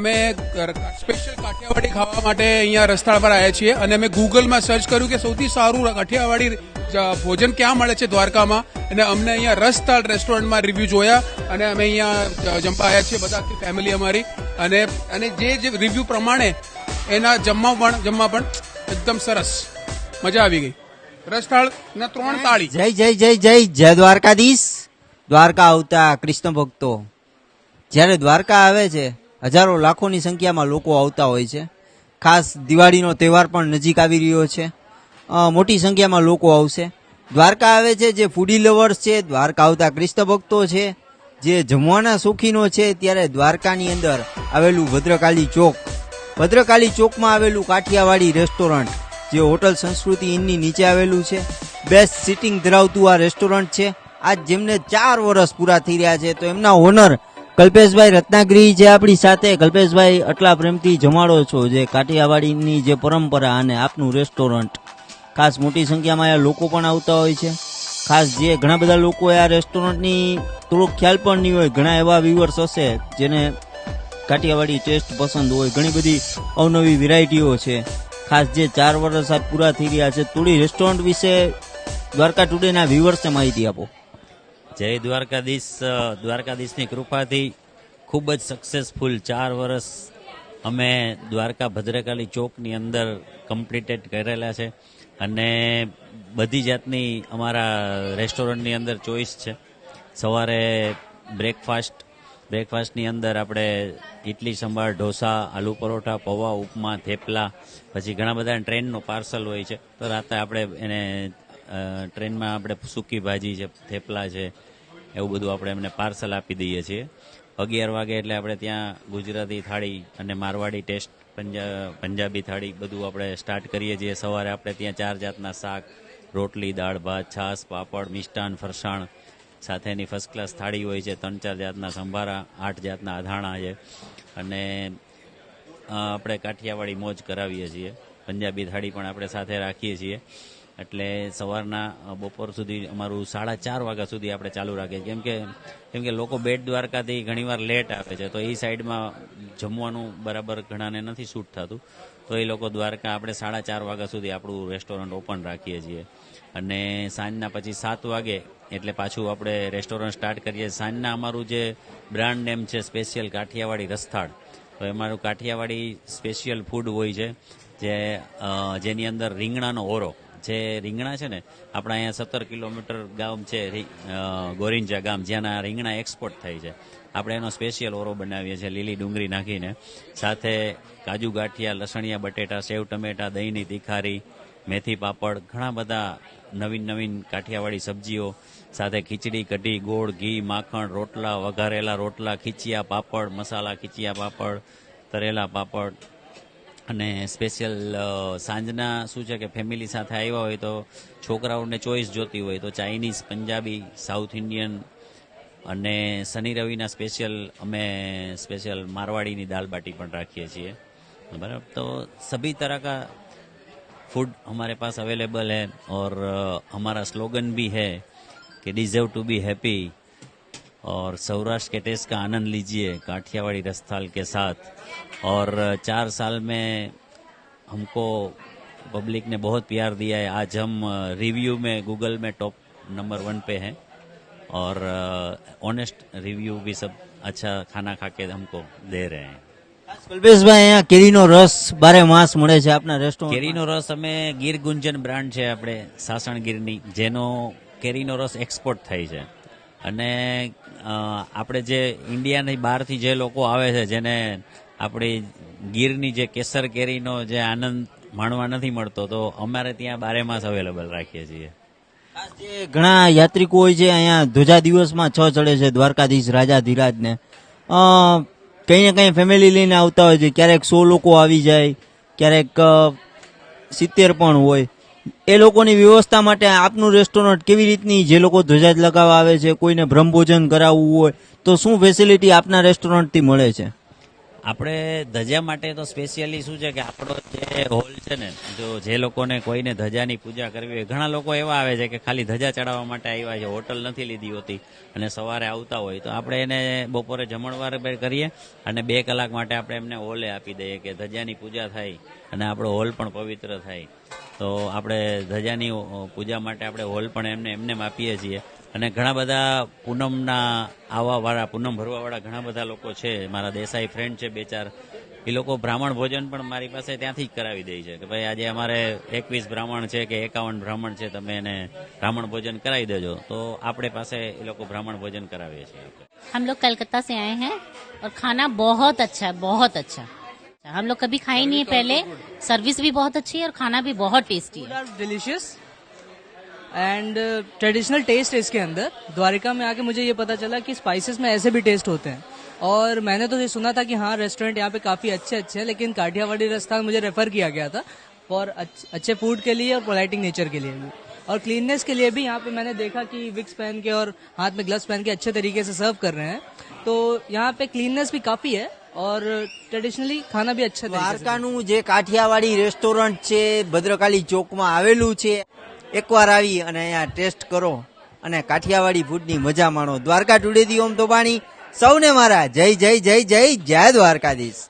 અમે સ્પેશિયલ કાઠિયાવાડી ખાવા માટે અહીંયા રસ્તાળ પર આવ્યા છીએ અને અમે ગૂગલમાં સર્ચ કર્યું કે સૌથી સારું કાઠિયાવાડી ભોજન ક્યાં મળે છે દ્વારકામાં? અને અમને અહીંયા રસતાળ રેસ્ટોરન્ટમાં રિવ્યુ જોયા અને અમે અહીંયા જમવા આવ્યા છીએ બધા ફેમિલી અમારી. અને અને જે જે રિવ્યુ પ્રમાણે એના જમવા પણ જમવા પણ એકદમ સરસ. મજા આવી ગઈ. રસતાળના ત્રણ તાળી. જય જય જય જય જય દ્વારકાધીશ. દ્વારકા આવતા કૃષ્ણ ભક્તો. જ્યારે દ્વારકા આવે છે હજારો લાખોની સંખ્યામાં લોકો આવતા હોય છે. ખાસ દિવાળીનો તહેવાર પણ નજીક આવી રહ્યો છે. મોટી સંખ્યામાં લોકો આવશે. દ્વારકા આવે છે જે ફૂડી લવર્સ છે, દ્વારકા આવતા કૃષ્ણ ભક્તો છે, જે જમવાના શોખીનો છે, ત્યારે દ્વારકાની અંદર આવેલું ભદ્રકાલી ચોક. ભદ્રકાલી ચોકમાં આવેલું કાઠિયાવાડી રેસ્ટોરન્ટ જે હોટલ સંસ્કૃતિ ઇનની નીચે આવેલું છે. બેસ્ટ સિટિંગ ધરાવતું આ રેસ્ટોરન્ટ છે. આજ જેમને ચાર વર્ષ પૂરા થઈ રહ્યા છે, તો એમના ઓનર કલ્પેશભાઈ રત્નાગીરી જે આપણી સાથે, કલ્પેશભાઈ આટલા પ્રેમથી જમાડો છો, જે કાઠિયાવાડીની જે પરંપરા અને આપનું રેસ્ટોરન્ટ ખાસ મોટી સંખ્યામાં આ લોકો પણ આવતા હોય છે. ખાસ જે ઘણા બધા લોકો આ રેસ્ટોરન્ટની થોડોક ખ્યાલ પણ નહીં હોય, ઘણા એવા વ્યુઅર્સ હશે જેને કાઠિયાવાડી ટેસ્ટ પસંદ હોય. ઘણી બધી અવનવી વેરાયટીઓ છે. ખાસ જે ચાર વર્ષ આ પૂરા થઈ રહ્યા છે, થોડી રેસ્ટોરન્ટ વિશે દ્વારકા ટુડેના વ્યુઅર્સને માહિતી આપો. જય દ્વારકાધીશ દ્વારકાધીશની કૃપાથી ખૂબ જ સક્સેસફુલ ચાર વર્ષ અમે દ્વારકા ભદ્રકાલી ચોકની અંદર કમ્પ્લીટેડ કરેલા છે અને બધી જાતની અમારા રેસ્ટોરન્ટની અંદર ચોઈસ છે. સવારે બ્રેકફાસ્ટ બ્રેકફાસ્ટની અંદર આપણે ઇડલી સંભાર, ઢોસા, આલુ પરોઠા, પૌવા, ઉપમા, થેપલા, પછી ઘણા બધા ટ્રેનનું પાર્સલ હોય છે. તો રાતે આપણે એને ટ્રેનમાં આપણે સૂકી ભાજી છે, થેપલા છે, એવું બધું આપણે એમને પાર્સલ આપી દઈએ છીએ. અગિયાર વાગે એટલે આપણે ત્યાં ગુજરાતી થાળી અને મારવાડી ટેસ્ટ, પંજા- પંજાબી થાળી બધું આપણે સ્ટાર્ટ કરીએ છીએ. સવારે આપણે ત્યાં ચાર જાતના શાક, રોટલી, દાળ, ભાત, છાશ, પાપડ, મિષ્ટાન, ફરસાણ, સાથેની ફર્સ્ટ ક્લાસ થાળી હોય છે, ત્રણ ચાર જાતના સંભારા, આઠ જાતના અધાણા છે. અને આપણે કાઠિયાવાડી મોજ કરાવીએ છીએ. પંજાબી થાળી પણ આપણે સાથે રાખીએ છીએ. એટલે સવારના બપોર સુધી અમારું સાડા ચાર વાગ્યા સુધી આપણે ચાલુ રાખીએ. કેમ કે કેમ કે લોકો બેટ દ્વારકાથી ઘણીવાર લેટ આવે છે, તો એ સાઈડમાં જમવાનું બરાબર ઘણાને નથી શૂટ થતું. તો એ લોકો દ્વારકા આપણે સાડા ચાર વાગ્યા સુધી આપણું રેસ્ટોરન્ટ ઓપન રાખીએ છીએ. અને સાંજના પછી સાત વાગે એટલે પાછું આપણે રેસ્ટોરન્ટ સ્ટાર્ટ કરીએ. સાંજના અમારું જે બ્રાન્ડ નેમ છે સ્પેશિયલ કાઠિયાવાડી રસ્થાળ, તો અમારું કાઠિયાવાડી સ્પેશિયલ ફૂડ હોય છે, જે જેની અંદર રીંગણાનો ઓરો જે રીંગણા છે ને, આપણા અહીંયા સત્તર કિલોમીટર ગામ છે ગોરિંજા ગામ, જ્યાંના રીંગણા એક્સપોર્ટ થાય છે. આપણે એનો સ્પેશિયલ ઓરો બનાવીએ છીએ, લીલી ડુંગળી નાખીને. સાથે કાજુ ગાંઠિયા, લસણિયા, બટેટા, સેવ, ટમેટા, દહીંની તીખારી, મેથી પાપડ, ઘણા બધા નવીન નવીન કાઠિયાવાડી સબ્જીઓ. સાથે ખીચડી, કઢી, ગોળ, ઘી, માખણ, રોટલા, વઘારેલા રોટલા, ખીચિયા પાપડ, મસાલા ખીચિયા પાપડ, તરેલા પાપડ અને સ્પેશિયલ સાંજના શું છે કે ફેમિલી સાથે આવ્યા હોય તો છોકરાઓને ચોઈસ જોતી હોય તો ચાઇનીઝ પંજાબી સાઉથ ઇન્ડિયન અને શનિ રવિના સ્પેશિયલ અમે સ્પેશિયલ મારવાડીની દાલ બાટી પણ રાખીએ છીએ बराबर तो सभी तरह का फूड हमारे पास अवेलेबल है और अ, हमारा स्लोगन भी है कि डिजर्व टू बी हैप्पी और सौराष्ट्र के टेस्ट का आनंद लीजिए काठियावाड़ी रस्थाल के साथ और अ, चार साल में हमको पब्लिक ने बहुत प्यार दिया है आज हम रिव्यू में गूगल में टॉप नंबर वन पे हैं और ऑनेस्ट रिव्यू भी सब अच्छा खाना खा के हमको दे रहे हैं ખાસ કલ્પેશભાઈ અહીંયા કેરીનો રસ બારે માસ મળે છે આપના રેસ્ટોરન્ટ કેરીનો રસ અમે ગીર ગુંજન બ્રાન્ડ છે આપણે સાસણ ગીરની જેનો કેરીનો રસ એક્સપોર્ટ થાય છે અને અ, આપણે જે ઇન્ડિયાની બહારથી જે લોકો આવે છે, જેને આપણી ગીરની જે કેસર કેરીનો જે આનંદ માણવા નથી મળતો, તો અમારે ત્યાં બારે માસ અવેલેબલ રાખીએ છીએ. જે ઘણા યાત્રિકો હોય છે અહીંયા ધ્વજા દિવસમાં છ ચડે છે, દ્વારકાધીશ, રાજા, ધીરાજને. કંઈ ને કંઈ ફેમિલી લઈને આવતા હોય છે, ક્યારેક સો લોકો આવી જાય, ક્યારેક સિત્તેર પણ હોય. એ લોકોની વ્યવસ્થા માટે આપનું રેસ્ટોરન્ટ કેવી રીતની જે લોકો ધ્વજા લગાવવા આવે છે, કોઈને બ્રહ્મભોજન કરાવવું હોય, તો શું ફેસિલિટી આપના રેસ્ટોરન્ટથી મળે છે? આપણે ધજા માટે તો સ્પેશિયલી શું છે કે આપણો જે હોલ છે ને, જો જે લોકોને કોઈને ધજાની પૂજા કરવી હોય, ઘણા લોકો એવા આવે છે કે ખાલી ધજા ચડાવવા માટે આવ્યા છે, હોટલ નથી લીધી હોતી, અને સવારે આવતા હોય, તો આપણે એને બપોરે જમણવાર કરીએ, અને બે કલાક માટે આપણે એમને હોલે આપી દઈએ કે ધજાની પૂજા થાય, અને આપણો હોલ પણ પવિત્ર થાય. તો આપણે ધજાની અ, પૂજા માટે આપણે હોલ પણ એમને એમને એમ આપીએ છીએ અને ઘણા બધા પૂનમના આવવા વાળા પૂનમ ભરવા વાળા ઘણા બધા લોકો છે મારા દેસાઈ ફ્રેન્ડ છે બે ચાર એ લોકો બ્રાહ્મણ ભોજન પણ મારી પાસે ત્યાંથી જ કરાવી દે છે કે ભાઈ આજે અમારે એકવીસ બ્રાહ્મણ છે કે એકાવન બ્રાહ્મણ છે તમે એને બ્રાહ્મણ ભોજન કરાવી દેજો તો આપણે પાસે એ લોકો બ્રાહ્મણ ભોજન કરાવીએ છીએ हम लोग कलकत्ता से आए हैं और खाना बहुत अच्छा है बहुत अच्छा हम लोग कभी खाए नहीं है पहले। सर्विस भी बहुत अच्छी है और खाना भी बहुत टेस्टी है। डिलीशियस एंड ट्रेडिशनल टेस्ट है इसके अंदर। द्वारिका में आके मुझे ये पता चला कि स्पाइसेस में ऐसे भी टेस्ट होते हैं। और मैंने तो ये सुना था कि हाँ रेस्टोरेंट यहाँ पे काफ़ी अच्छे अच्छे हैं लेकिन काठियावाड़ी रेस्टोरेंट मुझे रेफर किया गया था फॉर अच्छे फ़ूड के लिए और पोलाइटिंग नेचर के लिए भी। और क्लीननेस के लिए भी यहाँ पे मैंने देखा कि विक्स पहन के और हाथ में ग्लव्स पहन के अच्छे तरीके से सर्व कर रहे हैं। तो यहाँ पे क्लीननेस भी काफ़ी है। ઓર ટ્રેડિશનલી ખાના બી અચ્છા દ્વારકાનું જે કાઠિયાવાડી રેસ્ટોરન્ટ છે, ભદ્રકાલી ચોકમાં આવેલું છે, એકવાર આવી અને અહીંયા ટેસ્ટ કરો અને કાઠિયાવાડી ફૂડની મજા માણો. દ્વારકા ટુડેથી ઓમ તો પાણી. સૌને મારા જય જય જય જય જય દ્વારકાધીશ.